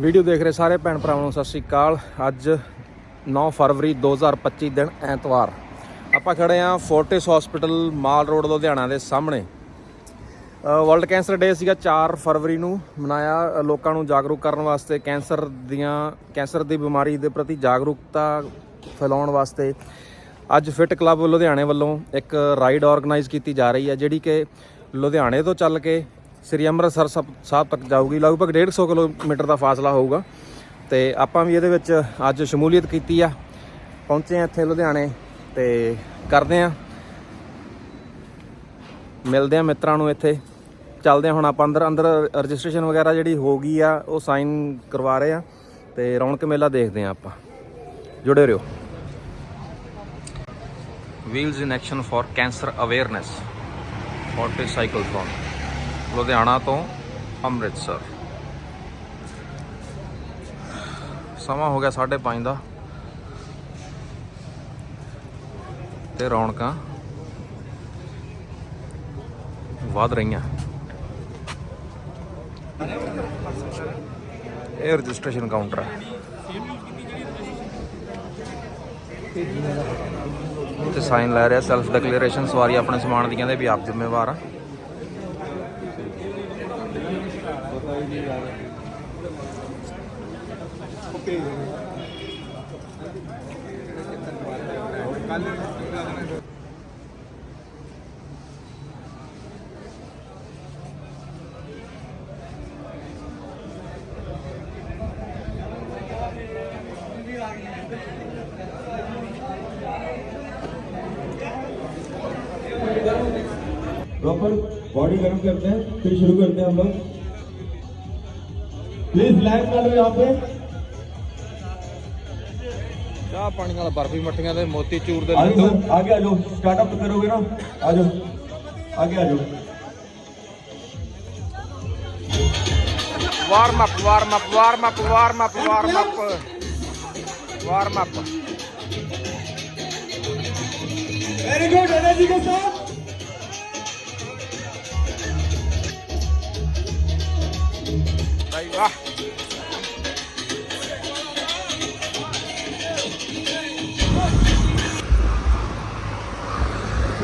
Video ਦੇਖ ਰਹੇ ਸਾਰੇ ਭੈਣ ਭਰਾਵਾਂ ਨੂੰ, ਸਤਿ ਸ਼੍ਰੀ ਅਕਾਲ। ਅੱਜ 9 ਫਰਵਰੀ 2025 ਦਿਨ ਐਤਵਾਰ। ਆਪਾਂ ਖੜੇ ਆਂ Fortis hospital mall road, Ludhiana ਦੇ ਸਾਹਮਣੇ। ਵਰਲਡ ਕੈਂਸਰ ਡੇ ਸੀਗਾ 4 ਫਰਵਰੀ ਨੂੰ, ਮਨਾਇਆ। ਲੋਕਾਂ ਨੂੰ ਜਾਗਰੂਕ ਕਰਨ ਵਾਸਤੇ, ਕੈਂਸਰ ਦੀਆਂ, ਕੈਂਸਰ ਦੀ ਬਿਮਾਰੀ ਦੇ ਪ੍ਰਤੀ ਜਾਗਰੂਕਤਾ ਫੈਲਾਉਣ ਵਾਸਤੇ ਅੱਜ ਫਿਟ ਕਲੱਬ ਲੁਧਿਆਣੇ ਵੱਲੋਂ ਇੱਕ ਰਾਈਡ ਆਰਗੇਨਾਈਜ਼ ਕੀਤੀ ਜਾ ਰਹੀ ਹੈ, ਜਿਹੜੀ ਕਿ ਲੁਧਿਆਣੇ ਤੋਂ ਚੱਲ ਕੇ ਸ੍ਰੀ ਅੰਮ੍ਰਿਤਸਰ ਸਭ- ਸਾਹਿਬ ਤੱਕ ਜਾਊਗੀ। ਲਗਭਗ 150 ਕਿਲੋਮੀਟਰ ਦਾ ਫਾਸਲਾ ਹੋਊਗਾ। ਤੇ ਆਪਾਂ ਵੀ ਇਹਦੇ ਵਿੱਚ ਅੱਜ ਸ਼ਮੂਲੀਅਤ ਕੀਤੀ ਆ। ਪਹੁੰਚੇ ਆ ਇੱਥੇ ਲੁਧਿਆਣੇ ਤੇ ਕਰਦੇ ਆ। ਮਿਲਦੇ ਆ ਮਿੱਤਰਾਂ ਨੂੰ ਇੱਥੇ। ਚੱਲਦੇ ਆ ਹੁਣ ਆਪਾਂ ਅੰਦਰ ਅੰਦਰ ਰਜਿਸਟ੍ਰੇਸ਼ਨ ਵਗੈਰਾ ਜਿਹੜੀ ਹੋ ਗਈ ਆ, ਉਹ ਸਾਈਨ ਕਰਵਾ ਰਹੇ ਆ। ਤੇ ਰੌਣਕ ਮੇਲਾ ਦੇਖਦੇ ਆ ਆਪਾਂ। ਜੁੜੇ ਰਹੋ। Wheels in action for cancer awareness Fortis cycle Ludhiana ਤੋਂ ਅੰਮ੍ਰਿਤਸਰ। ਸਮਾਂ ਹੋ ਗਿਆ 5:30 ਦਾ। ਤੇ ਰੌਣਕਾਂ ਵਧ ਰਹੀਆਂ। ਇਹ ਰਜਿਸਟ੍ਰੇਸ਼ਨ ਕਾਊਂਟਰ ਹੈ। ਤੇ ਸਾਈਨ ਲੈ ਰਿਹਾ ਸੈਲਫ ਡਿਕਲੇਰੇਸ਼ਨ ਸਵਾਰੀ ਆਪਣੇ ਸਮਾਨ ਦੀ ਕਹਿੰਦੇ ਵੀ ਆਪ ਜ਼ਿੰਮੇਵਾਰ ਆ। प्रॉपर बॉडी गर्म करते हैं, फिर शुरू करते हैं हम लोग। प्लीज़ लाइन डालो यहाँ पे। ਚਾਹ ਪਾਣੀ ਨਾਲ ਬਰਫੀ ਮੱਠੀਆਂ ਦੇ ਮੋਤੀ ਚੂਰ ਦੇ ਆਜੋ ਆਗੇ ਆਜੋ ਸਟਾਰਟ ਅਪ ਕਰੋਗੇ ਨਾ ਆਜੋ ਆਗੇ ਆਜੋ। Warm up warm up warm up warm up warm up warm up very good energy ਕੇ ਸਾਥ ਵਾਹ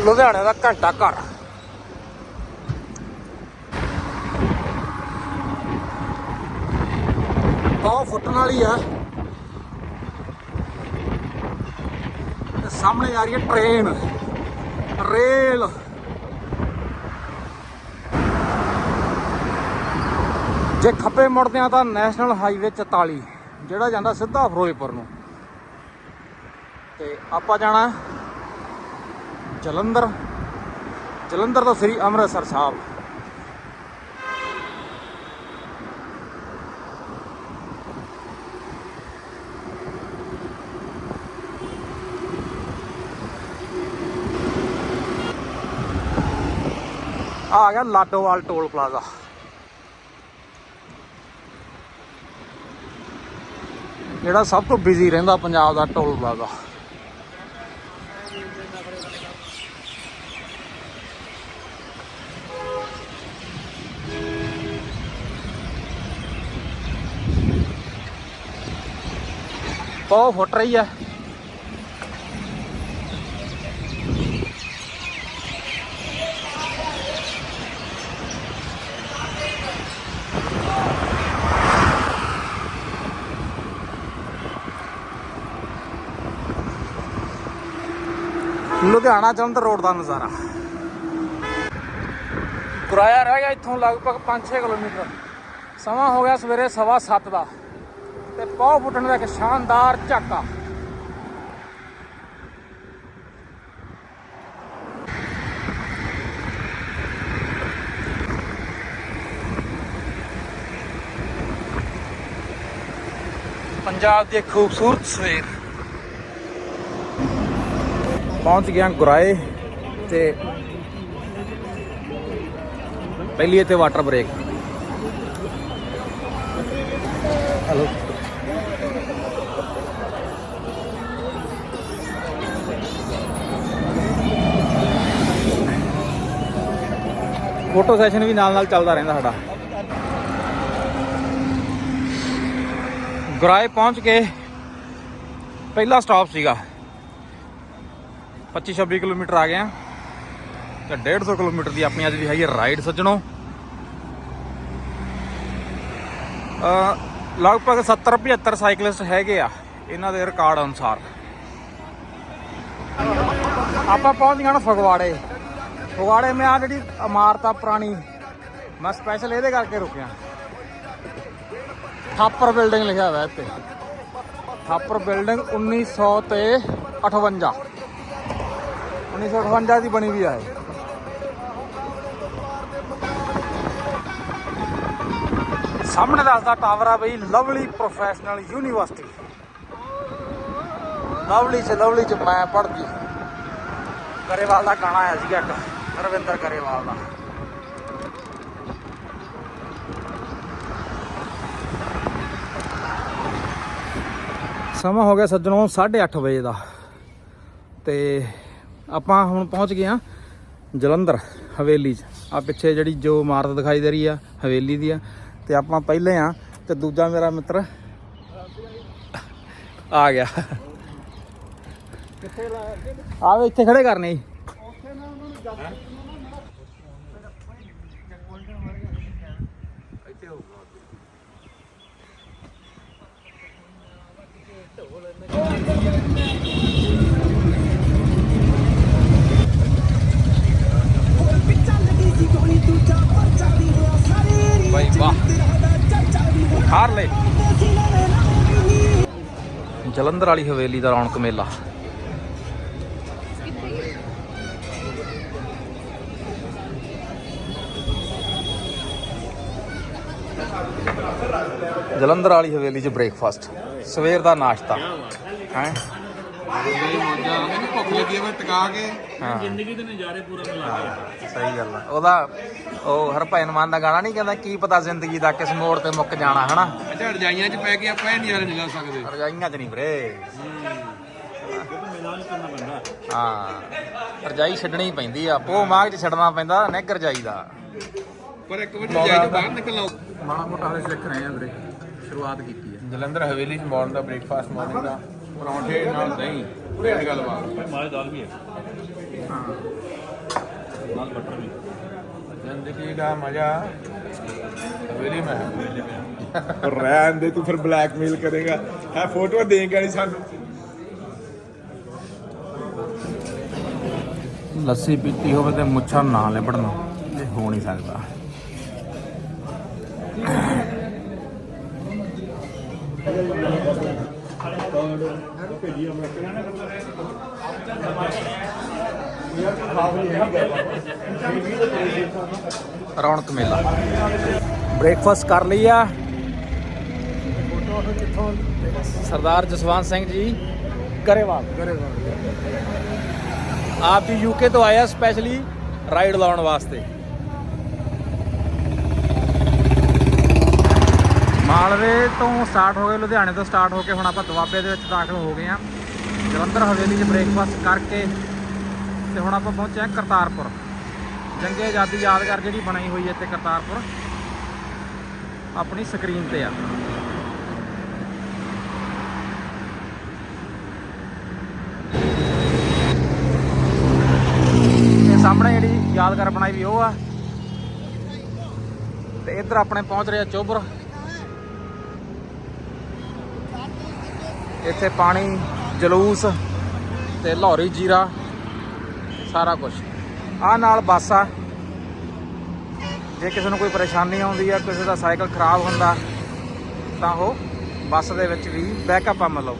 ਲੁਧਿਆਣੇ ਦਾ ਘੰਟਾ ਘਰ। ਬਹੁਤ ਫੁੱਟਣ ਵਾਲੀ ਆ। ਤੇ ਸਾਹਮਣੇ ਆ ਰਹੀ ਹੈ ਟ੍ਰੇਨ। ਰੇਲ। ਜੇ ਖੱਬੇ ਮੁੜਦੇ ਆ ਤਾਂ ਨੈਸ਼ਨਲ ਹਾਈਵੇ 44 ਜਿਹੜਾ ਜਾਂਦਾ ਸਿੱਧਾ ਫਿਰੋਜ਼ਪੁਰ ਨੂੰ। ਤੇ ਆਪਾਂ ਜਾਣਾ ਜਲੰਧਰ। ਜਲੰਧਰ ਤੋਂ ਸ੍ਰੀ ਅੰਮ੍ਰਿਤਸਰ ਸਾਹਿਬ। ਆ ਗਿਆ ਲਾਡੋਵਾਲ ਟੋਲ ਪਲਾਜ਼ਾ। ਜਿਹੜਾ ਸਭ ਤੋਂ ਬਿਜ਼ੀ ਰਹਿੰਦਾ ਪੰਜਾਬ ਦਾ ਟੋਲ ਪਲਾਜ਼ਾ। ਬਹੁਤ ਫੁੱਟ ਰਹੀ ਹੈ ਲੁਧਿਆਣਾ ਜਲੰਧਰ ਰੋਡ ਦਾ ਨਜ਼ਾਰਾ। ਕਿਰਾਇਆ ਰਹਿ ਗਿਆ ਇੱਥੋਂ ਲਗਭਗ 5-6 ਕਿਲੋਮੀਟਰ। ਸਮਾਂ ਹੋ ਗਿਆ ਸਵੇਰੇ ਸਵਾ 7 ਦਾ। ਤੇ ਪੌ ਫੁੱਟਣ ਦਾ ਇੱਕ ਸ਼ਾਨਦਾਰ ਝਾਕਾ ਪੰਜਾਬ ਦੀ ਇੱਕ ਖੂਬਸੂਰਤ ਸਵੇਰ। ਪਹੁੰਚ ਗਿਆ ਗੁਰਾਏ ਤੇ ਪਹਿਲੀ ਇੱਥੇ water break hello photo session ਵੀ ਨਾਲ ਨਾਲ ਚੱਲਦਾ ਰਹਿੰਦਾ ਸਾਡਾ। ਗੁਰਾਏ ਪਹੁੰਚ ਕੇ ਪਹਿਲਾ ਸਟਾਪ ਸੀਗਾ। 25 26 ਕਿਲੋਮੀਟਰ ਆ ਗਏ ਆ। ਤੇ 150 ਕਿਲੋਮੀਟਰ ਦੀ ਆਪਣੀ ਅੱਜ ਦੀ ਹੈਗੀ ਰਾਈਡ ਸੱਜਣੋ। ਲਗਭਗ 70 75 ਸਾਈਕਲਿਸਟ ਹੈਗੇ ਆ। ਇਹਨਾਂ ਦੇ ਰਿਕਾਰਡ ਅਨੁਸਾਰ। ਆਪਾਂ ਪਹੁੰਚ ਗਏ ਨਾ ਫਗਵਾੜੇ। ਫਗਵਾੜੇ ਮੈਂ ਆ ਜਿਹੜੀ ਇਮਾਰਤ ਆ ਪੁਰਾਣੀ, ਮੈਂ ਸਪੈਸ਼ਲ ਇਹਦੇ ਕਰਕੇ ਰੁਕਿਆ। ਥਾਪਰ ਬਿਲਡਿੰਗ ਲਿਖਿਆ ਹੋਇਆ ਇੱਥੇ। ਥਾਪਰ ਬਿਲਡਿੰਗ 1900 ਤੇ 58 1958 ਦੀ ਬਣੀ ਵੀ ਆ ਇਹ। ਸਾਹਮਣੇ ਦੱਸਦਾ ਟਾਵਰ ਆ ਬਈ, ਲਵਲੀ ਪ੍ਰੋਫੈਸ਼ਨਲ ਯੂਨੀਵਰਸਿਟੀ ਲਵਲੀ ਚ ਲਵਲੀ ਚ ਮੈਂ ਪੜ੍ਹਦੀ। ਕਰੇਵਾਲ ਦਾ ਗਾਣਾ ਆਇਆ ਸੀਗਾ ਇੱਕ। ਰਵਿੰਦਰ ਕਰੇਵਾਲ ਦਾ ਸਮਾਂ ਹੋ ਗਿਆ ਸੱਜਣੋਂ 8:30 ਵਜੇ ਦਾ। ਤੇ ਆਪਾਂ ਹੁਣ ਪਹੁੰਚ ਗਏ ਆ ਜਲੰਧਰ ਹਵੇਲੀ 'ਚ। ਆ ਪਿੱਛੇ ਜਿਹੜੀ ਜੋ ਇਮਾਰਤ ਦਿਖਾਈ ਦੇ ਰਹੀ ਆ, ਹਵੇਲੀ ਦੀ ਆ। ਤੇ ਆਪਾਂ ਪਹਿਲੇ ਆ ਤੇ ਦੂਜਾ ਮੇਰਾ ਮਿੱਤਰ ਆ ਗਿਆ। ਆਵੇ ਇੱਥੇ ਖੜੇ ਕਰਨੇ ਜੀ। ਬਾਈ ਵਾਹ ਹਾਰ ਲੈ ਜਲੰਧਰ ਵਾਲੀ ਹਵੇਲੀ ਦਾ ਰੌਣਕ ਮੇਲਾ ਜਲੰਧਰ ਵਾਲੀ ਹਵੇਲੀ 'ਚ ਬ੍ਰੇਕਫਾਸਟ ਸਵੇਰ ਦਾ ਨਾਸ਼ਤਾ। ਹੈ। ਮੈਨੂੰ ਭੁੱਖ ਲੱਗੀ ਆ ਮੈਂ ਟਿਕਾ ਕੇ। ਹਾਂ। ਜ਼ਿੰਦਗੀ ਦੇ ਨਜ਼ਾਰੇ ਪੂਰੇ ਮਿਲਾ ਸਹੀ ਗੱਲ ਆ। ਉਹਦਾ ਉਹ ਹਰਭਜਨ ਮਾਨ ਦਾ ਗਾਣਾ ਨਹੀਂ ਕਹਿੰਦਾ ਕੀ ਪਤਾ ਜ਼ਿੰਦਗੀ ਦਾ ਕਿਸ ਮੋੜ ਤੇ ਮੁੱਕ ਜਾਣਾ ਹਨਾ? ਅੱਛਾ ਰਜਾਈਆਂ 'ਚ ਪੈ ਕੇ ਆਪਾਂ ਇਹ ਨਜ਼ਾਰੇ ਨਹੀਂ ਲੈ ਸਕਦੇ। ਰਜਾਈਆਂ 'ਚ ਨਹੀਂ ਵੀਰੇ। ਮੈਦਾਨ ਕਰਨਾ ਪੈਂਦਾ ਹਾਂ ਰਜਾਈ ਛੱਡਣੀ ਪੈਂਦੀ ਆ ਪੋ ਮਾਗ 'ਚ ਛੱਡਣਾ ਪੈਂਦਾ ਨਿੱਘ ਰਜਾਈ ਦਾ। ਪਰ ਇੱਕ ਵਾਰ ਰਜਾਈ ਤੋਂ ਬਾਹਰ ਨਿਕਲਣਾ ਮਾੜਾ ਮੋਟਾ ਹਲੇ ਸਿੱਖ ਰਹੇ ਆ ਵੀਰੇ ਸ਼ੁਰੂਆਤ ਕੀਤੀ ਹੈ। ਜਲੰਧਰ ਹਵੇਲੀ 'ਚ ਮਾਰਨ ਦਾ ਬ੍ਰੇਕਫਾਸਟ ਮਾਰਨਿੰਗ ਦਾ ਪਰੌਂਠੇ ਨਾਲ ਦਹੀਂ ਭੇਡ ਗੱਲਬਾਤ ਮਾਲੇ ਦਾਲ ਵੀ ਹੈ। ਨਾਲ ਬਟਰ ਵੀ। ਜ਼ਿੰਦਗੀ ਦਾ ਮਜ਼ਾ ਹਵੇਲੀ ਮੈਂ ਰਹਿਣ ਦੇ ਤੂੰ ਫਿਰ ਬਲੈਕਮੇਲ ਕਰੇਗਾ। ਹੈ ਫੋਟੋ ਦੇਂਗਾ ਨਹੀਂ ਸਾਨੂੰ। ਲੱਸੀ ਪੀਤੀ ਹੋਵੇ ਤੇ ਮੁੱਛਾਂ ਨਾ ਲਿਬੜਨ ਇਹ ਹੋ ਨਹੀਂ ਸਕਦਾ। ਰੌਣਕ ਮੇਲਾ। ਬ੍ਰੇਕਫਾਸਟ ਕਰ ਲਿਆ ਸਰਦਾਰ ਜਸਵੰਤ ਸਿੰਘ ਜੀ ਕਰੇਵਾਲ ਆਪ ਜੀ ਯੂਕੇ ਤੋਂ ਆਇਆ ਸਪੈਸ਼ਲੀ ਰਾਈਡ ਲਾਉਣ ਵਾਸਤੇ। ਮਾਲਵੇ ਤੋਂ ਸਟਾਰਟ ਹੋ ਗਏ, ਲੁਧਿਆਣੇ ਤੋਂ ਸਟਾਰਟ ਹੋ ਕੇ ਹੁਣ ਆਪਾਂ ਦੁਆਬੇ ਦੇ ਵਿੱਚ ਦਾਖਲ ਹੋ ਗਏ ਆ ਜਲੰਧਰ ਹਵੇਲੀ 'ਚ ਬ੍ਰੇਕਫਾਸਟ ਕਰਕੇ ਤੇ ਹੁਣ ਆਪਾਂ ਪਹੁੰਚੇ ਆ ਕਰਤਾਰਪੁਰ। ਜੰਗੇ ਆਜ਼ਾਦੀ ਯਾਦਗਾਰ ਜਿਹੜੀ ਬਣਾਈ ਹੋਈ ਹੈ ਇੱਥੇ ਕਰਤਾਰਪੁਰ, ਆਪਣੀ ਸਕਰੀਨ ਤੇ ਆ। ਇਹ ਸਾਹਮਣੇ ਜਿਹੜੀ ਯਾਦਗਾਰ ਬਣਾਈ ਵੀ ਉਹ ਆ। ਤੇ ਇੱਧਰ ਆਪਣੇ ਪਹੁੰਚ ਰਿਹਾ ਚੋਬਰ। ਇੱਥੇ ਪਾਣੀ, ਜਲੂਸ ਤੇ ਲਾਹੌਰੀ, ਜੀਰਾ, ਸਾਰਾ ਕੁਝ ਆ ਨਾਲ ਬੱਸ ਆ। ਜੇ ਕਿਸੇ ਨੂੰ ਕੋਈ ਪਰੇਸ਼ਾਨੀ ਆਉਂਦੀ ਆ, ਕਿਸੇ ਦਾ ਸਾਈਕਲ ਖਰਾਬ ਹੁੰਦਾ, ਤਾਂ ਉਹ ਬੱਸ ਦੇ ਵਿੱਚ ਵੀ ਬੈਕਅਪ ਆ ਮਤਲਬ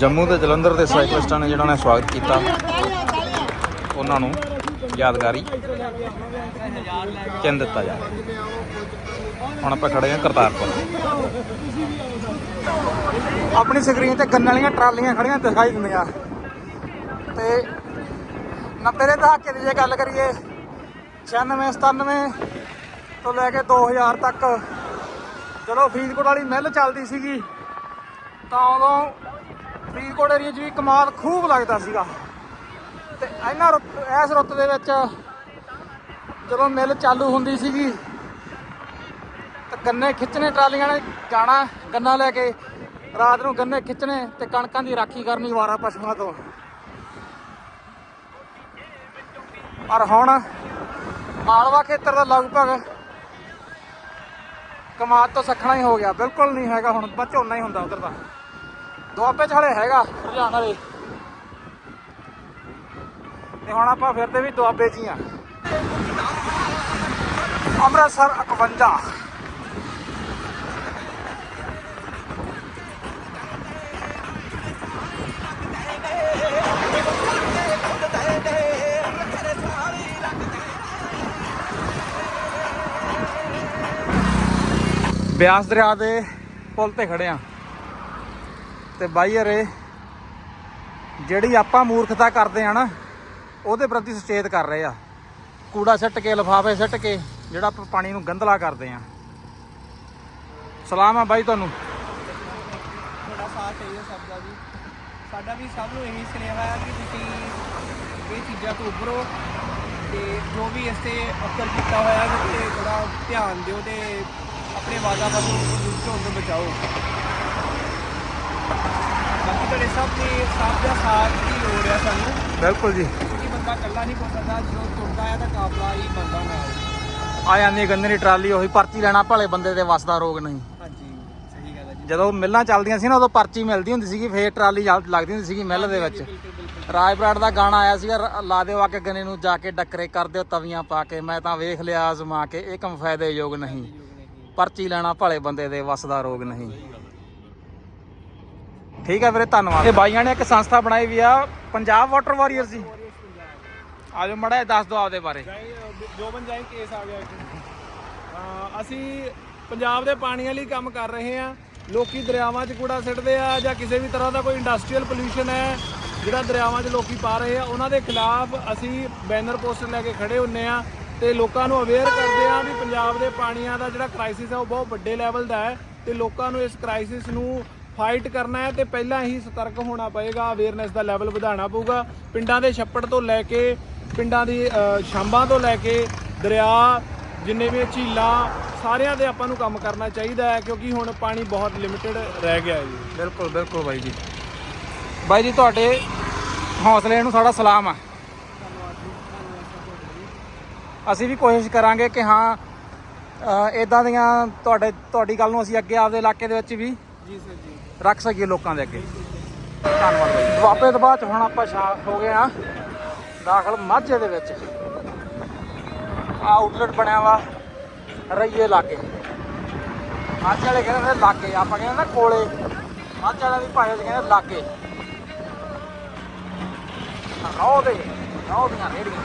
ਜੰਮੂ ਤੇ ਜਲੰਧਰ ਦੇ ਸਾਈਕਲਿਸਟਾਂ ਨੇ ਜਿਹਨਾਂ ਨੇ ਸਵਾਗਤ ਕੀਤਾ। ਉਹਨਾਂ ਨੂੰ ਯਾਦਗਾਰੀ ਚਿੰਨ ਦਿੱਤਾ ਜਾ ਹੁਣ ਆਪਾਂ ਖੜੇ ਹਾਂ ਕਰਤਾਰਪੁਰ। ਆਪਣੀ ਸਕਰੀਨ ਤੇ ਗੰਨਾਂ ਵਾਲੀਆਂ ਟਰਾਲੀਆਂ ਖੜੀਆਂ ਦਿਖਾਈ ਦਿੰਦੀਆਂ। ਤੇ 90 ਦੇ ਦਹਾਕੇ ਦੀ ਜੇ ਗੱਲ ਕਰੀਏ 96 97 ਤੋਂ ਲੈ ਕੇ 2000 ਤੱਕ ਜਦੋਂ ਫਰੀਦਕੋਟ ਵਾਲੀ ਮਿੱਲ ਚੱਲਦੀ ਸੀਗੀ, ਤਾਂ ਉਦੋਂ ਫਰੀਦਕੋਟ ਏਰੀਆ 'ਚ ਵੀ ਕਮਾਲ ਖੂਬ ਲੱਗਦਾ ਸੀਗਾ। ਤੇ ਇਹਨਾਂ ਰੁੱਤ, ਇਸ ਰੁੱਤ ਦੇ ਵਿੱਚ ਜਦੋਂ ਮਿੱਲ ਚਾਲੂ ਹੁੰਦੀ ਸੀਗੀ, ਤਾਂ ਗੰਨੇ ਖਿੱਚਣੇ ਟਰਾਲੀਆਂ ਨੇ ਜਾਣਾ, ਗੰਨਾ ਲੈ ਕੇ ਰਾਤ ਨੂੰ ਗੰਨੇ ਖਿੱਚਣੇ ਤੇ ਕਣਕਾਂ ਦੀ ਰਾਖੀ ਕਰਨੀ ਵਾਰਾ ਪਸ਼ੂਆਂ ਤੋਂ। ਪਰ ਹੁਣ ਮਾਲਵਾ ਖੇਤਰ ਦਾ ਲਗਭਗ ਕਮਾਦ ਤੋਂ ਸਖਣਾ ਹੀ ਹੋ ਗਿਆ, ਬਿਲਕੁਲ ਨਹੀਂ ਹੈਗਾ ਹੁਣ ਬਸ ਝੋਨਾ ਹੀ ਹੁੰਦਾ ਉਧਰ ਦਾ। ਦੁਆਬੇ ਚ ਹਲੇ ਹੈਗਾ ਰੁਝਾਨ ਵਾਲੇ। ਤੇ ਹੁਣ ਆਪਾਂ ਫਿਰਦੇ ਵੀ ਦੁਆਬੇ 'ਚ ਹੀ ਆ। ਅੰਮ੍ਰਿਤਸਰ 51 ਬਿਆਸ ਦਰਿਆ ਦੇ ਪੁਲ ਤੇ ਖੜੇ ਆ। ਤੇ ਬਾਈ ਹਰੇ ਜਿਹੜੀ ਆਪਾਂ ਮੂਰਖਤਾ ਕਰਦੇ ਆ ਨਾ, ਉਹਦੇ ਪ੍ਰਤੀ ਸੁਚੇਤ ਕਰ ਰਹੇ ਆ। ਕੂੜਾ ਸਿੱਟ ਕੇ, ਲਿਫਾਫੇ ਸਿੱਟ ਕੇ, ਜਿਹੜਾ ਆਪਾਂ ਪਾਣੀ ਨੂੰ ਗੰਧਲਾ ਕਰਦੇ ਆ। ਸਲਾਮ ਆ ਬਾਈ ਤੁਹਾਨੂੰ। ਤੁਹਾਡਾ ਸਾਥ ਚਾਹੀਦਾ ਸਭ ਦਾ ਜੀ। ਸਾਡਾ ਵੀ ਸਭ ਨੂੰ ਇਹੀ ਸੁਨੇਹਾ ਹੈ ਕਿ ਤੁਸੀਂ ਇਹ ਚੀਜ਼ਾਂ ਤੋਂ ਉੱਭਰੋ ਤੇ ਜੋ ਵੀ ਇਸ ਤੇ ਅਸਰ ਕੀਤਾ ਹੋਇਆ ਹੈ, ਤੇ ਥੋੜਾ ਧਿਆਨ ਦਿਓ ਤੇ ਆਪਣੇ ਵਾਤਾਵਰਨ ਨੂੰ ਪ੍ਰਦੂਸ਼ਿਤ ਹੋਣ ਤੋਂ ਬਚਾਓ। ਬਾਕੀ ਤੁਹਾਡੇ ਸਭ ਦੇ ਸਭ ਦਾ ਸਾਥ ਦੀ ਲੋੜ ਹੈ ਸਾਨੂੰ। ਬਿਲਕੁਲ ਜੀ। ਕਿਉਂਕਿ ਬੰਦਾ ਇਕੱਲਾ ਨਹੀਂ ਪਹੁੰਚ ਸਕਦਾ ਜਦੋਂ ਤੁਰਦਾ ਹੈ ਤਾਂ ਕਾਫਲਾ ਹੀ ਬੰਦਾ ਨਾਲ। ਆ ਜਾਂਦੀ ਹੈ ਗੰਨੇ ਦੀ ਟਰਾਲੀ ਉਹੀ ਪਰਚੀ ਲੈਣਾ ਭਲੇ ਬੰਦੇ ਦੇ ਵੱਸ ਦਾ ਰੋਗ ਨਹੀਂ। ਹਾਂਜੀ ਸਹੀ ਗੱਲ ਹੈ ਜੀ। ਜਦੋਂ ਮਿੱਲਾਂ ਚੱਲਦੀਆਂ ਸੀ ਨਾ ਉਦੋਂ ਪਰਚੀ ਮਿਲਦੀ ਹੁੰਦੀ ਸੀਗੀ ਫੇਰ ਟਰਾਲੀ ਚੱਲ- ਲੱਗਦੀ ਹੁੰਦੀ ਸੀਗੀ ਮਿੱਲ ਦੇ ਵਿੱਚ। ਬਿਲਕੁਲ ਬਿਲਕੁਲ। ਰਾਜਬਰਾੜ ਦਾ ਗਾਣਾ ਆਇਆ ਸੀਗਾ ਰ- ਲਾ ਦਿਓ ਆ ਕੇ ਗੰਨੇ ਨੂੰ ਜਾ ਕੇ ਡੱਕਰੇ ਕਰ ਦਿਓ ਤਵੀਆਂ ਪਾ ਕੇ ਮੈਂ ਤਾਂ ਵੇਖ ਲਿਆ ਆਜ਼ਮਾ ਕੇ ਇਹ ਕੰਮ ਫਾਇਦੇ ਯੋਗ ਨਹੀਂ। ਪਰਚੀ ਲੈਣਾ ਭਲੇ ਬੰਦੇ ਦੇ ਵੱਸ ਦਾ ਰੋਗ ਨਹੀਂ। ਠੀਕ ਹੈ ਵੀਰੇ, ਧੰਨਵਾਦ। ਇਹ ਬਾਈਆਂ ਨੇ ਇੱਕ ਸੰਸਥਾ ਬਣਾਈ ਵੀ ਆ, ਪੰਜਾਬ ਵਾਟਰ ਵਾਰੀਅਰਸ ਜੀ ਆਜੋ ਮੜਾ ਦੱਸ ਦਿਓ ਆਪਦੇ ਬਾਰੇ। ਜੋਬਨ ਜਾਈ ਕੇਸ ਆ ਗਿਆ ਇੱਕ। ਅਸੀਂ ਪੰਜਾਬ ਦੇ ਪਾਣੀਆਂ ਲਈ ਕੰਮ ਕਰ ਰਹੇ ਹਾਂ। ਲੋਕੀ ਦਰਿਆਵਾਂ 'ਚ ਕੂੜਾ ਸਿੱਟਦੇ ਆ ਜਾਂ ਕਿਸੇ ਵੀ ਤਰ੍ਹਾਂ ਦਾ ਕੋਈ ਇੰਡਸਟਰੀਅਲ ਪੋਲੂਸ਼ਨ ਹੈ, ਜਿਹੜਾ ਦਰਿਆਵਾਂ 'ਚ ਲੋਕੀ ਪਾ ਰਹੇ ਆ, ਉਹਨਾਂ ਦੇ ਖਿਲਾਫ ਅਸੀਂ ਬੈਨਰ ਪੋਸਟਰ ਲੈ ਕੇ ਖੜੇ ਹੁੰਨੇ ਆ ਤੇ ਲੋਕਾਂ ਨੂੰ ਅਵੇਅਰ ਕਰਦੇ ਆ ਵੀ ਪੰਜਾਬ ਦੇ ਪਾਣੀਆਂ ਦਾ ਜਿਹੜਾ ਕ੍ਰਾਈਸਿਸ ਹੈ ਉਹ ਬਹੁਤ ਵੱਡੇ ਲੈਵਲ ਦਾ ਹੈ ਤੇ ਲੋਕਾਂ ਨੂੰ ਇਸ ਕ੍ਰਾਈਸਿਸ ਨੂੰ ਫਾਈਟ ਕਰਨਾ ਹੈ ਤੇ ਪਹਿਲਾਂ ਹੀ ਸਤਰਕ ਹੋਣਾ ਪਏਗਾ ਅਵੇਅਰਨੈਸ ਦਾ ਲੈਵਲ ਵਧਾਉਣਾ ਪਊਗਾ। ਪਿੰਡਾਂ ਦੇ ਛੱਪੜ ਤੋਂ ਲੈ ਕੇ ਪਿੰਡਾਂ ਦੀ ਸ਼ਾਂਬਾਂ ਤੋਂ ਲੈ ਕੇ ਦਰਿਆ ਜਿੰਨੇ ਵੀ ਝੀਲਾਂ ਸਾਰਿਆਂ ਦੇ ਆਪਾਂ ਨੂੰ ਕੰਮ ਕਰਨਾ ਚਾਹੀਦਾ ਹੈ ਕਿਉਂਕਿ ਹੁਣ ਪਾਣੀ ਬਹੁਤ ਲਿਮਿਟਿਡ ਰਹਿ ਗਿਆ ਹੈ ਜੀ। ਬਿਲਕੁਲ ਬਿਲਕੁਲ ਬਾਈ ਜੀ। ਬਾਈ ਜੀ ਤੁਹਾਡੇ ਹੌਸਲੇ ਨੂੰ ਸਾਡਾ ਸਲਾਮ ਆ। ਅਸੀਂ ਵੀ ਕੋਸ਼ਿਸ਼ ਕਰਾਂਗੇ ਕਿ ਹਾਂ ਇਦਾਂ ਦੀਆਂ ਤੁਹਾਡੇ ਤੁਹਾਡੀ ਗੱਲ ਨੂੰ ਅਸੀਂ ਅੱਗੇ ਆਪਦੇ ਇਲਾਕੇ ਦੇ ਵਿੱਚ ਵੀ ਜੀ ਸਰ ਜੀ। ਰੱਖ ਸਕੀਏ ਲੋਕਾਂ ਦੇ ਅੱਗੇ। ਧੰਨਵਾਦ ਬਾਈ। ਦੁਆਬੇ ਤੋਂ ਬਾਅਦ ਹੁਣ ਆਪਾਂ ਸ਼ਾ ਹੋ ਗਏ ਆ ਦਾਖਲ ਮਾਝੇ ਦੇ ਵਿੱਚ। ਆ ਆਊਟਲੈਟ ਬਣਿਆ ਵਾ ਰਈਏ ਲਾਗੇ। ਮਾਝੇ ਵਾਲੇ ਕਹਿੰਦੇ ਨੇ ਲਾਗੇ, ਆਪਾਂ ਕਹਿੰਦੇ ਨਾ ਕੋਲੇ। ਮਾਝੇ ਵਾਲਿਆਂ ਦੀ ਭਾਸ਼ਾ 'ਚ ਕਹਿੰਦੇ ਲਾਗੇ। ਰੋਹ ਦੇ ਰੇੜੀਆਂ।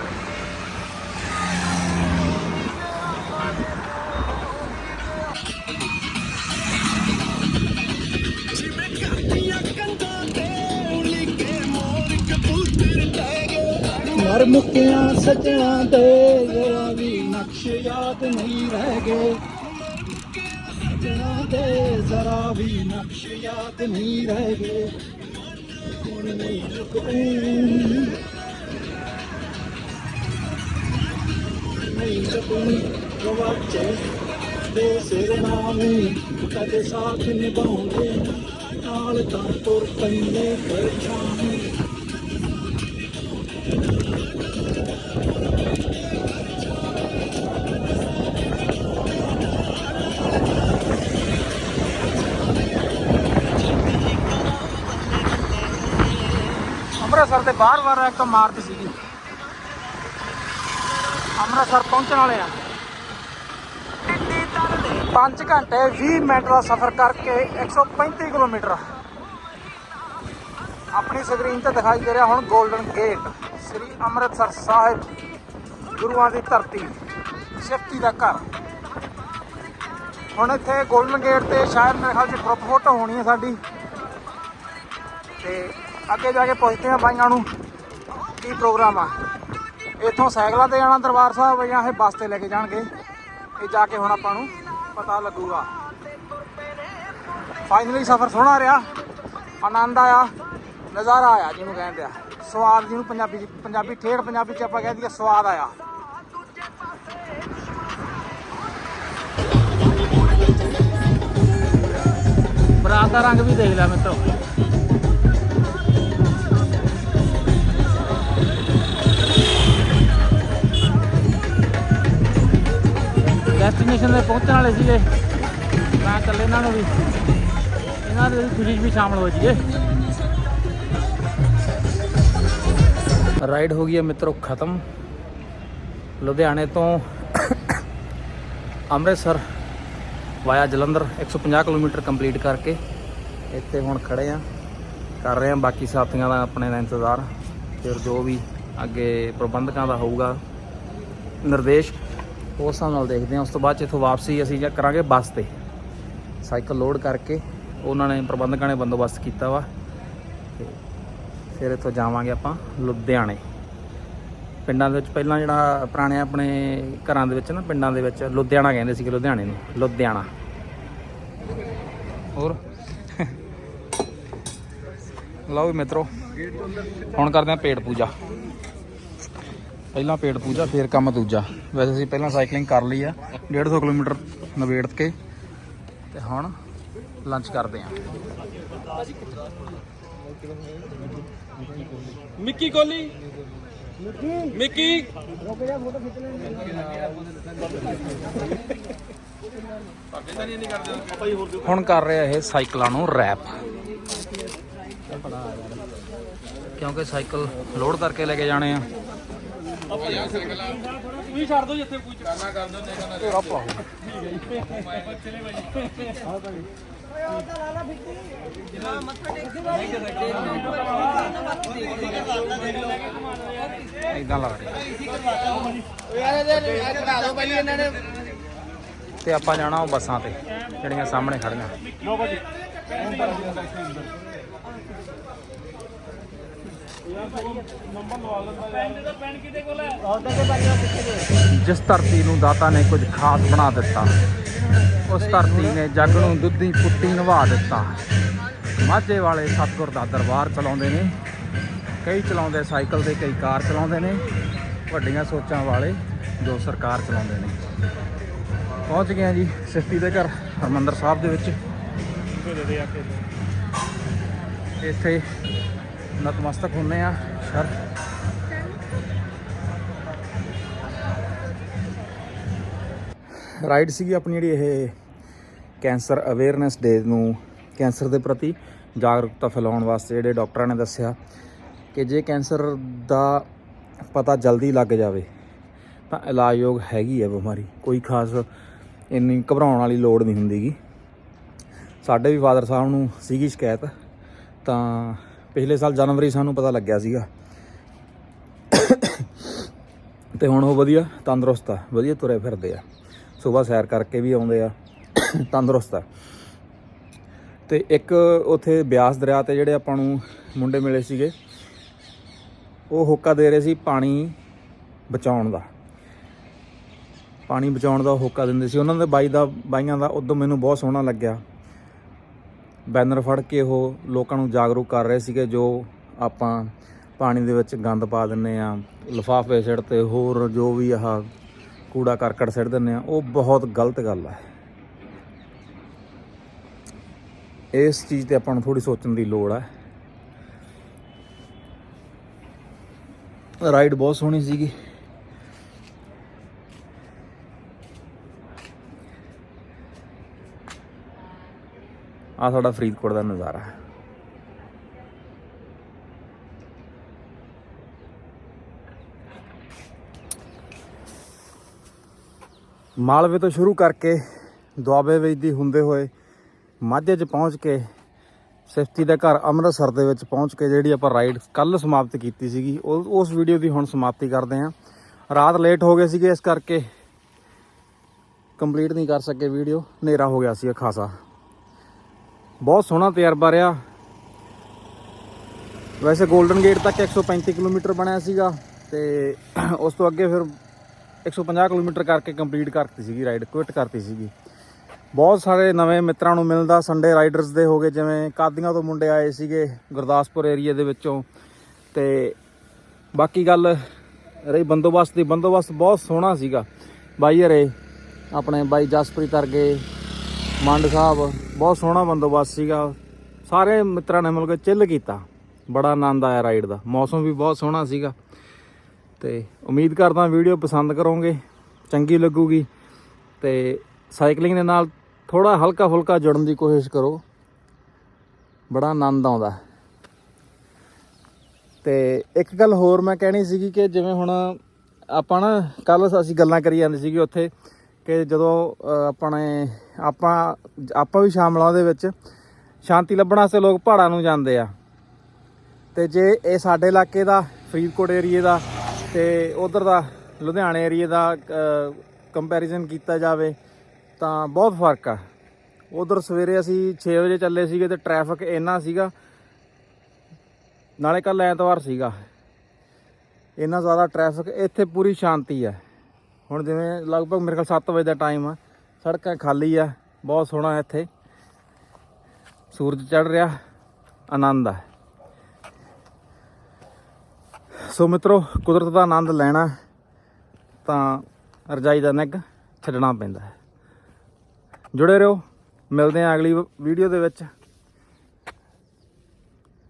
ਮਰ ਮੁੱਕਿਆ ਦੇ ਜਰਾ ਵੀ ਨਕਸ਼ ਯਾਦ ਨਹੀਂ ਰਹਿ ਗਏ। ਸੱਜਣਾ ਦੇ ਜ਼ਰਾ ਵੀ ਨਕਸ਼ ਯਾਦ ਨਹੀਂ ਰਹਿ ਗਏ। ਹੁਣ ਨਹੀਂ ਰੁਕਦੇ। ਨਹੀਂ ਰੁਕਣੀ ਗਵਾਚੇ ਦੇ ਸਿਰ ਨਾਮੇ ਕਦੇ ਸਾਥ ਨਿਭਾਉਂਦੇ। ਨਾਲ ਤਾਂ ਤੁਰ ਪੈਂਦੇ ਪਰਛਾਵੇਂ ਅੰਮ੍ਰਿਤਸਰ ਦੇ ਬਾਹਰ-ਬਾਹਰ ਇੱਕ ਮਾਰਚ ਸੀਗੀ। ਅੰਮ੍ਰਿਤਸਰ ਪਹੁੰਚਣ ਵਾਲੇ ਆ। 5 ਘੰਟੇ 20 ਮਿੰਟ ਦਾ ਸਫ਼ਰ ਕਰਕੇ 135 ਕਿਲੋਮੀਟਰ। ਆਪਣੀ ਸਕਰੀਨ ਤੇ ਦਿਖਾਈ ਦੇ ਰਿਹਾ ਹੁਣ 골ਡਨ ਗੇਟ ਸ੍ਰੀ ਅੰਮ੍ਰਿਤਸਰ ਸਾਹਿਬ, ਗੁਰੂਆਂ ਦੀ ਧਰਤੀ, ਸ਼ਕਤੀ ਦਾ ਘਰ। ਹੁਣ ਇੱਥੇ 골ਡਨ ਗੇਟ ਤੇ ਸ਼ਾਇਦ ਮੇਰੇ ਖਿਆਲ 'ਚ ਗਰੁੱਪ ਫੋਟੋ ਹੋਣੀ ਹੈ ਸਾਡੀ। ਤੇ ਅੱਗੇ ਜਾ ਕੇ ਪੁੱਛਦੇ ਆ ਬਾਈਆਂ ਨੂੰ ਕੀ ਪ੍ਰੋਗਰਾਮ ਆ। ਇੱਥੋਂ ਸਾਈਕਲਾਂ ਤੇ ਜਾਣਾ ਦਰਬਾਰ ਸਾਹਿਬ ਜਾਂ ਇਹ ਬੱਸ ਤੇ ਲੈ ਕੇ ਜਾਣਗੇ। ਇਹ ਜਾ ਕੇ ਹੁਣ ਆਪਾਂ ਨੂੰ ਪਤਾ ਲੱਗੂਗਾ। ਫਾਈਨਲੀ ਸਫ਼ਰ ਸੋਹਣਾ ਰਿਹਾ। ਆਨੰਦ ਆਇਆ। ਨਜ਼ਾਰਾ ਆਇਆ ਜਿਹਨੂੰ ਕਹਿੰਦੇ ਆ ਸਵਾਦ ਜਿਹਨੂੰ ਪੰਜਾਬੀ 'ਚ- ਪੰਜਾਬੀ ਠੇਠ ਪੰਜਾਬੀ ਚ ਆਪਾਂ ਕਹਿ ਦਈਏ ਸਵਾਦ ਆਇਆ। ਬਰਾਤ ਦਾ ਰੰਗ ਵੀ ਦੇਖ ਲਿਆ ਮਿੱਤਰੋ। ਡੈਸਟੀਨੇਸ਼ਨ ਤੇ ਪਹੁੰਚਣ ਵਾਲੇ ਸੀਗੇ। ਤਾਂ ਚੱਲੇ ਇਹਨਾਂ ਨੂੰ ਵੀ ਇਹਨਾਂ ਦੇ ਵੀ ਖੁਸ਼ੀ ਵੀ ਸ਼ਾਮਲ ਹੋ ਜਾਈਏ ਰਾਈਡ ਹੋ ਗਈ ਹੈ ਮਿੱਤਰੋ, ਖਤਮ। ਲੁਧਿਆਣੇ ਤੋਂ Amritsar via Jalandhar 150 kilometre complete ਕਰਕੇ ਇੱਥੇ ਹੁਣ ਖੜੇ ਆ ਕਰ ਰਹੇ ਆ ਬਾਕੀ ਸਾਥੀਆਂ ਦਾ ਆਪਣੇ ਦਾ ਇੰਤਜ਼ਾਰ। ਫਿਰ ਜੋ ਵੀ ਅੱਗੇ ਪ੍ਰਬੰਧਕਾਂ ਦਾ ਹੋਊਗਾ, ਨਿਰਦੇਸ਼ ਉਸ ਹਿਸਾਬ ਨਾਲ ਦੇਖਦੇ ਹਾਂ। ਉਸ ਤੋਂ ਬਾਅਦ 'ਚ ਇੱਥੋਂ ਵਾਪਸੀ ਅਸੀਂ ਜਾਂ ਕਰਾਂਗੇ ਬੱਸ ਤੇ। ਸਾਈਕਲ ਲੋਡ ਕਰਕੇ ਉਹਨਾਂ ਨੇ ਪ੍ਰਬੰਧਕਾਂ ਨੇ ਬੰਦੋਬਸਤ ਕੀਤਾ ਵਾ। ਤੇ ਫਿਰ ਇੱਥੋਂ ਜਾਵਾਂਗੇ ਆਪਾਂ ਲੁਧਿਆਣੇ। ਪਿੰਡਾਂ ਦੇ ਵਿੱਚ ਪਹਿਲਾਂ ਜਿਹੜਾ ਪੁਰਾਣੇ ਆਪਣੇ ਘਰਾਂ ਦੇ ਵਿੱਚ ਨਾ, ਪਿੰਡਾਂ ਦੇ ਵਿੱਚ ਲੁਧਿਆਣਾ ਕਹਿੰਦੇ ਸੀਗੇ ਲੁਧਿਆਣੇ ਨੂੰ, ਲੁਧਿਆਣਾ। ਹੋਰ? ਲਓ ਵੀ ਮਿੱਤਰੋ, ਹੁਣ ਕਰਦੇ ਆ ਪੇਟ ਪੂਜਾ। ਪਹਿਲਾਂ ਪੇਟ ਪੂਜਾ ਫਿਰ ਕੰਮ ਦੂਜਾ। ਵੈਸੇ ਅਸੀਂ ਪਹਿਲਾਂ ਸਾਈਕਲਿੰਗ ਕਰ ਲਈ ਆ 150 ਕਿਲੋਮੀਟਰ ਨਵੇੜ ਕੇ ਤੇ ਹੁਣ ਲੰਚ ਕਰਦੇ ਆ। ਮਿੱਕੀ ਕੋਲੀ। ਮਿੱਕੀ। ਹੁਣ ਕਰ ਰਿਹਾ ਇਹ ਸਾਈਕਲਾਂ ਨੂੰ ਰੈਪ ਕਿਉਂਕਿ ਸਾਈਕਲ ਲੋਡ ਕਰਕੇ ਲੈ ਕੇ ਜਾਣੇ ਆ। ਤੁਸੀਂ ਛੱਡ ਦਿਓ ਜਿੱਥੇ ਕੋਈ ਚਕਾਨਾ ਕਰ ਦਿਓ ਇਦਾਂ ਲੱਗ ਰਿਹਾ ਤੇ ਆਪਾਂ ਜਾਣਾ ਉਹ ਬੱਸਾਂ ਤੇ ਜਿਹੜੀਆਂ ਸਾਹਮਣੇ ਖੜੀਆਂ ਜਿਸ ਧਰਤੀ ਨੂੰ ਦਾਤਾ ਨੇ ਕੁਝ ਖਾਸ ਬਣਾ ਦਿੱਤਾ, ਉਸ ਧਰਤੀ ਨੇ ਜੱਗ ਨੂੰ ਦੁੱਧੀ ਪੁੱਟੀ ਨਵਾ ਦਿੱਤਾ। ਮਾਝੇ ਵਾਲੇ ਸਤਿਗੁਰ ਦਾ ਦਰਬਾਰ ਚਲਾਉਂਦੇ ਨੇ, ਕਈ ਚਲਾਉਂਦੇ ਸਾਈਕਲ ਤੇ, ਕਈ ਕਾਰ ਚਲਾਉਂਦੇ ਨੇ, ਵੱਡੀਆਂ ਸੋਚਾਂ ਵਾਲੇ ਜੋ ਸਰਕਾਰ ਚਲਾਉਂਦੇ ਨੇ। ਪਹੁੰਚ ਗਏ ਹਾਂ ਜੀ ਸਿਫਤੀ ਦੇ ਘਰ, ਹਰਮੰਦਰ ਸਾਹਿਬ ਦੇ ਵਿੱਚ। ਇੱਥੇ ਨਤਮਸਤਕ ਹੁੰਨੇ ਆ ਸ਼ਰ। ਰਾਈਡ ਸੀਗੀ ਆਪਣੀ ਜਿਹੜੀ ਇਹ ਕੈਂਸਰ ਅਵੇਅਰਨੈਸ ਡੇ ਨੂੰ, ਕੈਂਸਰ ਦੇ ਪ੍ਰਤੀ ਜਾਗਰੂਕਤਾ ਫੈਲਾਉਣ ਵਾਸਤੇ ਜਿਹੜੇ ਡਾਕਟਰਾਂ ਨੇ ਦੱਸਿਆ ਕਿ ਜੇ ਕੈਂਸਰ ਦਾ ਪਤਾ ਜਲਦੀ ਲੱਗ ਜਾਵੇ, ਤਾਂ ਇਲਾਜਯੋਗ ਹੈਗੀ ਹੈ ਬਿਮਾਰੀ। ਕੋਈ ਖਾਸ ਇੰਨੀ ਘਬਰਾਉਣ ਵਾਲੀ ਲੋੜ ਨਹੀਂ ਹੁੰਦੀਗੀ। ਸਾਡੇ ਵੀ ਫਾਦਰ ਸਾਹਿਬ ਨੂੰ ਸੀਗੀ ਸ਼ਿਕਾਇਤ, ਤਾਂ ਪਿਛਲੇ ਸਾਲ ਜਨਵਰੀ ਸਾਨੂੰ ਪਤਾ ਲੱਗਿਆ ਸੀਗਾ। ਤੇ ਹੁਣ ਉਹ ਵਧੀਆ, ਤੰਦਰੁਸਤ ਆ, ਵਧੀਆ ਤੁਰੇ ਫਿਰਦੇ ਆ। ਸਵੇਰ ਸੈਰ ਕਰਕੇ ਵੀ ਆਉਂਦੇ ਆ, ਤੰਦਰੁਸਤ ਆ। ਤੇ ਇੱਕ ਉਥੇ ਬਿਆਸ ਦਰਿਆ ਤੇ ਜਿਹੜੇ ਆਪਾਂ ਨੂੰ ਮੁੰਡੇ ਮਿਲੇ ਸੀਗੇ, ਉਹ ਹੋਕਾ ਦੇ ਰਹੇ ਸੀ ਪਾਣੀ ਬਚਾਉਣ ਦਾ। ਪਾਣੀ ਬਚਾਉਣ ਦਾ ਹੋਕਾ ਦਿੰਦੇ ਸੀ। ਉਹਨਾਂ ਦੇ ਬਾਈ ਦਾ, ਬਾਈਆਂ ਦਾ ਉਦੋਂ ਮੈਨੂੰ ਬਹੁਤ ਸੋਹਣਾ ਲੱਗਿਆ। ਬੈਨਰ ਫੜ ਕੇ ਉਹ ਲੋਕਾਂ ਨੂੰ ਜਾਗਰੂਕ ਕਰ ਰਹੇ ਸੀਗੇ, ਜੋ ਆਪਾਂ ਪਾਣੀ ਦੇ ਵਿੱਚ ਗੰਦ ਪਾ ਦਿੰਨੇ ਆ ਲਿਫਾਫੇ ਸਿੱਟ ਤੇ ਹੋਰ ਜੋ ਵੀ ਆਹ ਕੂੜਾ ਕਰਕਟ ਸਿੱਟ ਦਿੰਨੇ ਆ ਉਹ ਬਹੁਤ ਗਲਤ ਗੱਲ ਹੈ। ਇਸ ਚੀਜ਼ ਤੇ ਆਪਾਂ ਨੂੰ ਥੋੜੀ ਸੋਚਣ ਦੀ ਲੋੜ ਹੈ। ਰਾਈਡ ਬਹੁਤ ਸੋਹਣੀ ਸੀਗੀ। ਆ ਸਾਡਾ ਫਰੀਦਕੋਟ ਦਾ ਨਜ਼ਾਰਾ ਹੈ। ਮਾਲਵੇ ਤੋਂ ਸ਼ੁਰੂ ਕਰਕੇ ਦੁਆਬੇ ਵਿੱਚ ਦੀ ਹੁੰਦੇ ਹੋਏ ਮਾਝੇ 'ਚ ਪਹੁੰਚ ਕੇ ਸਿਫਤੀ ਦੇ ਘਰ ਅੰਮ੍ਰਿਤਸਰ ਦੇ ਵਿੱਚ ਪਹੁੰਚ ਕੇ ਜਿਹੜੀ ਆਪਾਂ ਰਾਈਡ ਕੱਲ ਸਮਾਪਤ ਕੀਤੀ ਸੀਗੀ, ਉਹ, ਉਸ ਵੀਡੀਓ ਦੀ ਹੁਣ ਸਮਾਪਤੀ ਕਰਦੇ ਹਾਂ। ਰਾਤ ਲੇਟ ਹੋ ਗਏ ਸੀਗੇ, ਇਸ ਕਰਕੇ ਕੰਪਲੀਟ ਨਹੀਂ ਕਰ ਸਕੇ ਵੀਡੀਓ ਹਨੇਰਾ ਹੋ ਗਿਆ ਸੀ ਖਾਸਾ। ਬਹੁਤ ਸੋਹਣਾ ਤਜਰਬਾ ਰਿਹਾ। ਵੈਸੇ 골ਡਨ ਗੇਟ ਤੱਕ 135 ਕਿਲੋਮੀਟਰ ਬਣਿਆ ਸੀਗਾ ਤੇ ਉਸ ਤੋਂ ਅੱਗੇ ਫਿਰ 150 ਕਿਲੋਮੀਟਰ ਕਰਕੇ ਕੰਪਲੀਟ ਕਰਤੀ ਸੀਗੀ ਰਾਈਡ ਕੁਇਟ ਕਰਤੀ ਸੀਗੀ। ਬਹੁਤ ਸਾਰੇ ਨਵੇਂ ਮਿੱਤਰਾਂ ਨੂੰ ਮਿਲਦਾ ਸੰਡੇ ਰਾਈਡਰਸ ਦੇ ਹੋਗੇ ਜਿਵੇਂ ਕਾਦੀਆਂ ਤੋਂ ਮੁੰਡੇ ਆਏ ਸੀਗੇ ਗੁਰਦਾਸਪੁਰ ਏਰੀਆ ਦੇ ਵਿੱਚੋਂ। ਤੇ ਬਾਕੀ ਗੱਲ ਰਹੀ ਬੰਦੋਬਸਤ ਦੀ, ਬੰਦੋਬਸਤ ਬਹੁਤ ਸੋਹਣਾ ਸੀਗਾ। ਬਾਈ ਹਰੇ, ਆਪਣੇ ਬਾਈ ਜਸਪ੍ਰੀਤ ਵਰਗੇ ਮੰਡ ਸਾਹਿਬ, ਬਹੁਤ ਸੋਹਣਾ ਬੰਦੋਬਸਤ ਸੀਗਾ। ਸਾਰੇ ਮਿੱਤਰਾਂ ਨੇ ਮਿਲ ਕੇ ਚਿੱਲ ਕੀਤਾ। ਬੜਾ ਆਨੰਦ ਆਇਆ ਰਾਈਡ ਦਾ। ਮੌਸਮ ਵੀ ਬਹੁਤ ਸੋਹਣਾ ਸੀਗਾ। ਤੇ ਉਮੀਦ ਕਰਦਾ ਵੀਡੀਓ ਪਸੰਦ ਕਰੋਗੇ। ਚੰਗੀ ਲੱਗੂਗੀ। ਤੇ ਸਾਈਕਲਿੰਗ ਦੇ ਨਾਲ ਥੋੜਾ ਹਲਕਾ ਫੁਲਕਾ ਜੁੜਨ ਦੀ ਕੋਸ਼ਿਸ਼ ਕਰੋ। ਬੜਾ ਆਨੰਦ ਆਉਂਦਾ। ਤੇ ਇੱਕ ਗੱਲ ਹੋਰ ਮੈਂ ਕਹਿਣੀ ਸੀਗੀ ਕਿ ਜਿਵੇਂ ਹੁਣ ਆਪਾਂ ਨਾ ਕੱਲ ਅਸੀਂ ਗੱਲਾਂ ਕਰੀ ਜਾਂਦੇ ਸੀਗੇ ਉੱਥੇ। ਕਿ ਜਦੋਂ ਆਪਣੇ, ਆਪਾਂ ਆਪਾਂ ਵੀ ਸ਼ਾਮਲ ਆ ਉਹਦੇ ਵਿੱਚ ਸ਼ਾਂਤੀ ਲੱਭਣ ਵਾਸਤੇ ਲੋਕ ਪਹਾੜਾਂ ਨੂੰ ਜਾਂਦੇ ਆ। ਤੇ ਜੇ ਇਹ ਸਾਡੇ ਇਲਾਕੇ ਦਾ, ਫਰੀਦਕੋਟ ਏਰੀਏ ਦਾ ਤੇ ਉਧਰ ਦਾ, ਲੁਧਿਆਣੇ ਏਰੀਏ ਦਾ ਕੰਪੈਰੀਜ਼ਨ ਕੀਤਾ ਜਾਵੇ ਤਾਂ ਬਹੁਤ ਫ਼ਰਕ ਆ। ਉਧਰ ਸਵੇਰੇ ਅਸੀਂ 6 ਵਜੇ ਚੱਲੇ ਸੀਗੇ ਤੇ ਟ੍ਰੈਫਿਕ ਇੰਨਾ ਸੀਗਾ, ਨਾਲੇ ਕੱਲ ਐਤਵਾਰ ਸੀਗਾ। ਇੰਨਾ ਜ਼ਿਆਦਾ ਟ੍ਰੈਫਿਕ ਇੱਥੇ ਪੂਰੀ ਸ਼ਾਂਤੀ ਹੈ ਹੁਣ ਜਿਵੇਂ ਲਗਭਗ ਮੇਰੇ ਕੋਲ 7 ਵਜੇ ਦਾ ਟਾਈਮ ਆ, ਸੜਕਾਂ ਖਾਲੀ ਆ, ਬਹੁਤ ਸੋਹਣਾ ਇੱਥੇ। ਸੂਰਜ ਚੜ ਰਿਹਾ, ਆਨੰਦ ਆ। ਸੋ ਮਿੱਤਰੋ, ਕੁਦਰਤ ਦਾ ਆਨੰਦ ਲੈਣਾ ਤਾਂ ਰਜਾਈ ਦਾ ਨਿੱਘ ਛੱਡਣਾ ਪੈਂਦਾ ਹੈ। ਜੁੜੇ ਰਹੋ, ਮਿਲਦੇ ਹਾਂ ਅਗਲੀ ਵੀਡੀਓ ਦੇ ਵਿੱਚ।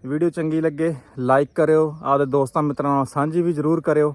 ਵੀਡੀਓ ਚੰਗੀ ਲੱਗੇ ਲਾਈਕ ਕਰਿਓ, ਆਪਦੇ ਦੋਸਤਾਂ ਮਿੱਤਰਾਂ ਨਾਲ ਸਾਂਝੀ ਵੀ ਜ਼ਰੂਰ ਕਰਿਓ।